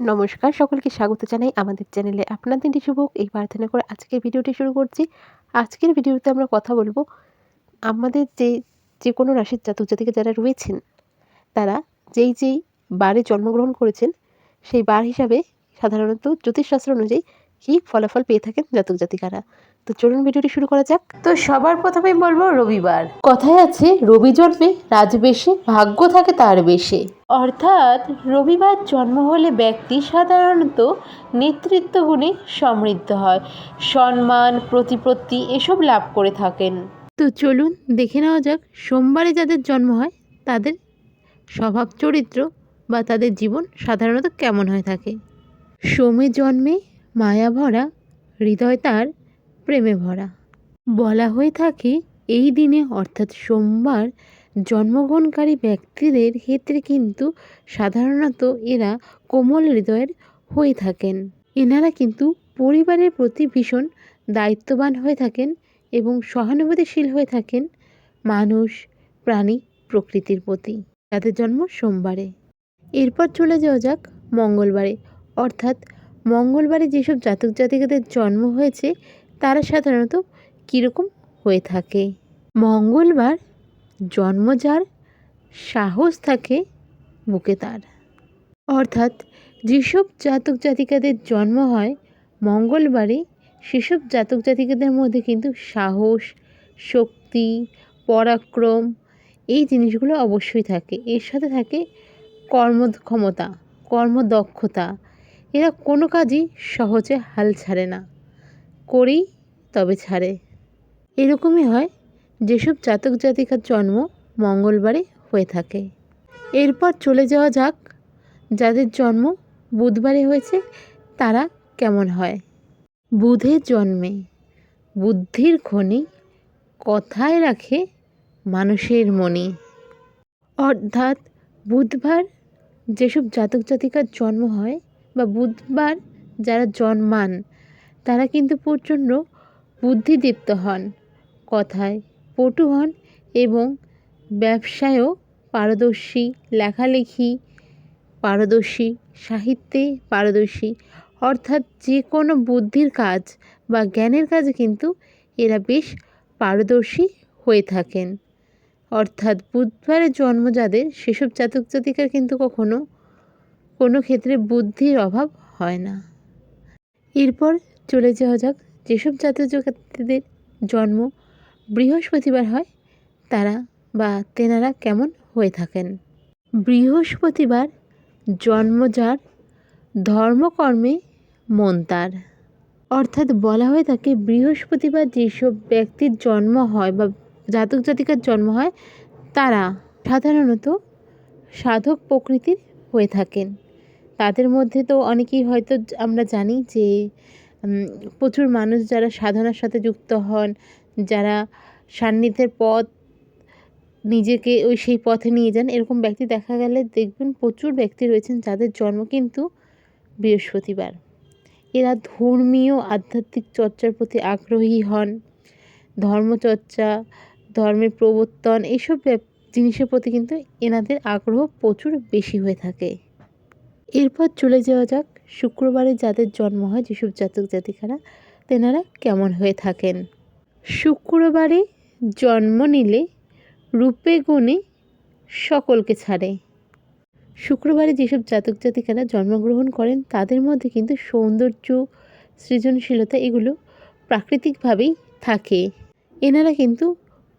নমস্কার, সকলকে স্বাগত জানাই আমাদের চ্যানেলে আপনার দিনটি শুভ এই প্রার্থনা করে আজকের ভিডিওটি শুরু করছি। আজকের ভিডিওতে আমরা কথা বলব আমাদের যে যে কোনো রাশির জাতক জাতিকে যারা রয়েছেন, তারা যেই যেই বারে জন্মগ্রহণ করেছেন, সেই বার হিসাবে সাধারণত জ্যোতিষশাস্ত্র অনুযায়ী কী ফলাফল পেয়ে থাকেন জাতক জাতিকারা। তো চলুন ভিডিওটি শুরু করা যাক। তো সবার প্রথমে বলব রবিবার। কথায় আছে রবি জন্মে রাজবেশে ভাগ্য থাকে তার বেশে। অর্থাৎ রবিবার জন্ম হলে ব্যক্তি সাধারণত নেতৃত্ব গুণে সমৃদ্ধ হয়। সম্মান প্রতিপত্তি এসব লাভ করে থাকেন। তো চলুন দেখে নেওয়া যাক সোমবারে যাদের জন্ম হয় তাদের স্বভাব চরিত্র বা তাদের জীবন সাধারণত কেমন হয়ে থাকে? সোমে জন্মে মায়া ভরা হৃদয় তার প্রেমে ভরা। বলা হয়ে থাকে, এই দিনে অর্থাৎ সোমবার, জন্মগ্রহণকারী ব্যক্তিদের ক্ষেত্রে কিন্তু সাধারণত এরা কোমল হৃদয়ের হয়ে থাকেন। এনারা কিন্তু পরিবারের প্রতি ভীষণ দায়িত্ববান হয়ে থাকেন এবং সহানুভূতিশীল হয়ে থাকেন মানুষ, প্রাণী, প্রকৃতির প্রতি যাদের জন্ম সোমবারে। এরপর চলে যাওয়া যাক মঙ্গলবারে। অর্থাৎ মঙ্গলবারে যেসব জাতক জাতিকাদের জন্ম হয়েছে তারা সাধারণত কীরকম হয়ে থাকে? মঙ্গলবার জন্ম যার, সাহস থাকে বুকে তার। অর্থাৎ যেসব জাতক জাতিকাদের জন্ম হয়, মঙ্গলবারে সেসব জাতক জাতিকাদের মধ্যে কিন্তু সাহস, শক্তি, পরাক্রম এই জিনিসগুলো অবশ্যই থাকে। এর সাথে থাকে কর্মক্ষমতা, কর্মদক্ষতা। এরা কোনো কাজই সহজে হাল ছাড়ে না। করেই তবে ছাড়ে। এরকমই হয়, যেসব জাতক জাতিকার জন্ম মঙ্গলবারে হয়ে থাকে। এরপর চলে যাওয়া যাক, যাদের জন্ম বুধবারে হয়েছে, তারা কেমন হয়? বুধের জন্মে, বুদ্ধির খনি কথায় রাখে মানুষের মনে? অর্থাৎ বুধবার যেসব জাতক জাতিকার জন্ম হয় বা বুধবার যারা জন্মান তারা কিন্তু প্রচণ্ড বুদ্ধিদীপ্ত হন। কথায় পটু হন এবং ব্যবসায়ও পারদর্শী, লেখালেখি পারদর্শী, সাহিত্যে পারদর্শী। অর্থাৎ যে কোনো বুদ্ধির কাজ বা জ্ঞানের কাজে কিন্তু এরা বেশ পারদর্শী হয়ে থাকেন। অর্থাৎ বুধবারে জন্ম যাদের, সেসব জাতক জাতিকার কিন্তু কখনো কোনো ক্ষেত্রে বুদ্ধির অভাব হয় না। এরপর চলে যাওয়া যাক। যেসব জাতক জাতিকাদের জন্ম বৃহস্পতিবার হয়, তারা বা তেনারা কেমন হয়ে থাকেন? বৃহস্পতিবার জন্ম যার, ধর্মকর্মে মন তার। অর্থাৎ বলা হয়ে থাকে, বৃহস্পতিবার যেসব ব্যক্তির জন্ম হয় বা জাতক জাতিকার জন্ম হয়, তারা সাধারণত সাধক প্রকৃতির হয়ে থাকেন। তাদের মধ্যে তো অনেকেই হয়তো আমরা জানি যে প্রচুর মানুষ যারা সাধনার সাথে যুক্ত হন, যারা সান্নিধ্যের পথ নিজেকে ওই সেই পথে নিয়ে যান, এরকম ব্যক্তি দেখা গেলে দেখবেন প্রচুর ব্যক্তি রয়েছেন যাদের জন্ম কিন্তু বৃহস্পতিবার। এরা ধর্মীয় আধ্যাত্মিক চর্চার প্রতি আগ্রহী হন, ধর্মচর্চা, ধর্মের প্রবর্তন, এইসব জিনিসের প্রতি কিন্তু এনাদের আগ্রহ প্রচুর বেশি হয়ে থাকে। এরপর চলে যাওয়া যাক, শুক্রবারে যাদের জন্ম হয় যেসব জাতক জাতিকারা, তেনারা কেমন হয়ে থাকেন? শুক্রবারে জন্ম নিলে রূপে গুণে সকলকে ছাড়ে। শুক্রবারে যেসব জাতক জাতিকারা জন্মগ্রহণ করেন, তাদের মধ্যে কিন্তু সৌন্দর্য, সৃজনশীলতা এগুলো প্রাকৃতিকভাবেই থাকে। এনারা কিন্তু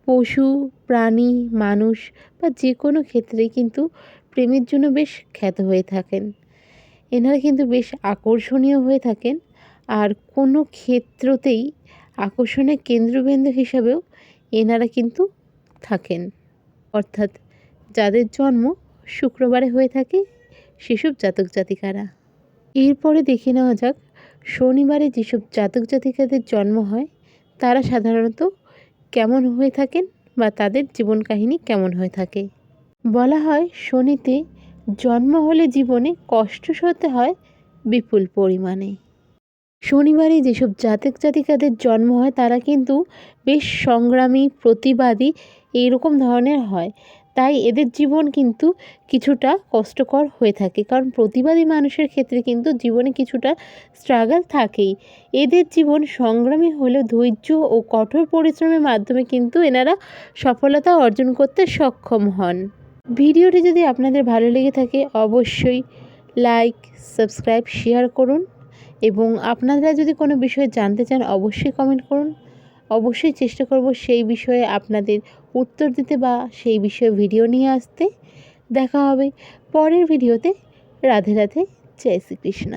পশু, প্রাণী, মানুষ বা যে কোনো ক্ষেত্রেই কিন্তু প্রেমের জন্য বেশ খ্যাত হয়ে থাকেন। এনারা কিন্তু বেশ আকর্ষণীয় হয়ে থাকেন। আর কোনো ক্ষেত্রতেই আকর্ষণের কেন্দ্রবিন্দু হিসাবেও এনারা কিন্তু থাকেন। অর্থাৎ যাদের জন্ম শুক্রবারে হয়ে থাকে সেসব জাতক জাতিকারা। এরপরে দেখে নেওয়া যাক, শনিবারে যেসব জাতক জাতিকাদের জন্ম হয়, তারা সাধারণত কেমন হয়ে থাকেন বা তাদের জীবন কাহিনী কেমন হয়ে থাকে। বলা হয় শনিতে জন্ম হলে জীবনে কষ্ট সহতে হয় বিপুল পরিমাণে। শনিবারে যেসব জাতক জাতিকাদের জন্ম হয়, তারা কিন্তু বেশ সংগ্রামী, প্রতিবাদী এইরকম ধরনের হয়। তাই এদের জীবন কিন্তু কিছুটা কষ্টকর হয়ে থাকে। কারণ প্রতিবাদী মানুষের ক্ষেত্রে কিন্তু জীবনে কিছুটা স্ট্রাগল থাকেই। এদের জীবন সংগ্রামী হলেও ধৈর্য ও কঠোর পরিশ্রমের মাধ্যমে কিন্তু এনারা সফলতা অর্জন করতে সক্ষম হন। ভিডিওটি যদি আপনাদের ভালো লেগে থাকে, অবশ্যই লাইক সাবস্ক্রাইব শেয়ার করুন এবং আপনারা যদি কোনো বিষয়ে জানতে চান, অবশ্যই কমেন্ট করুন। অবশ্যই চেষ্টা করব সেই বিষয়ে আপনাদের উত্তর দিতে বা সেই বিষয়ে ভিডিও নিয়ে আসতে। দেখা হবে পরের ভিডিওতে রাধে রাধে, জয় শ্রীকৃষ্ণ।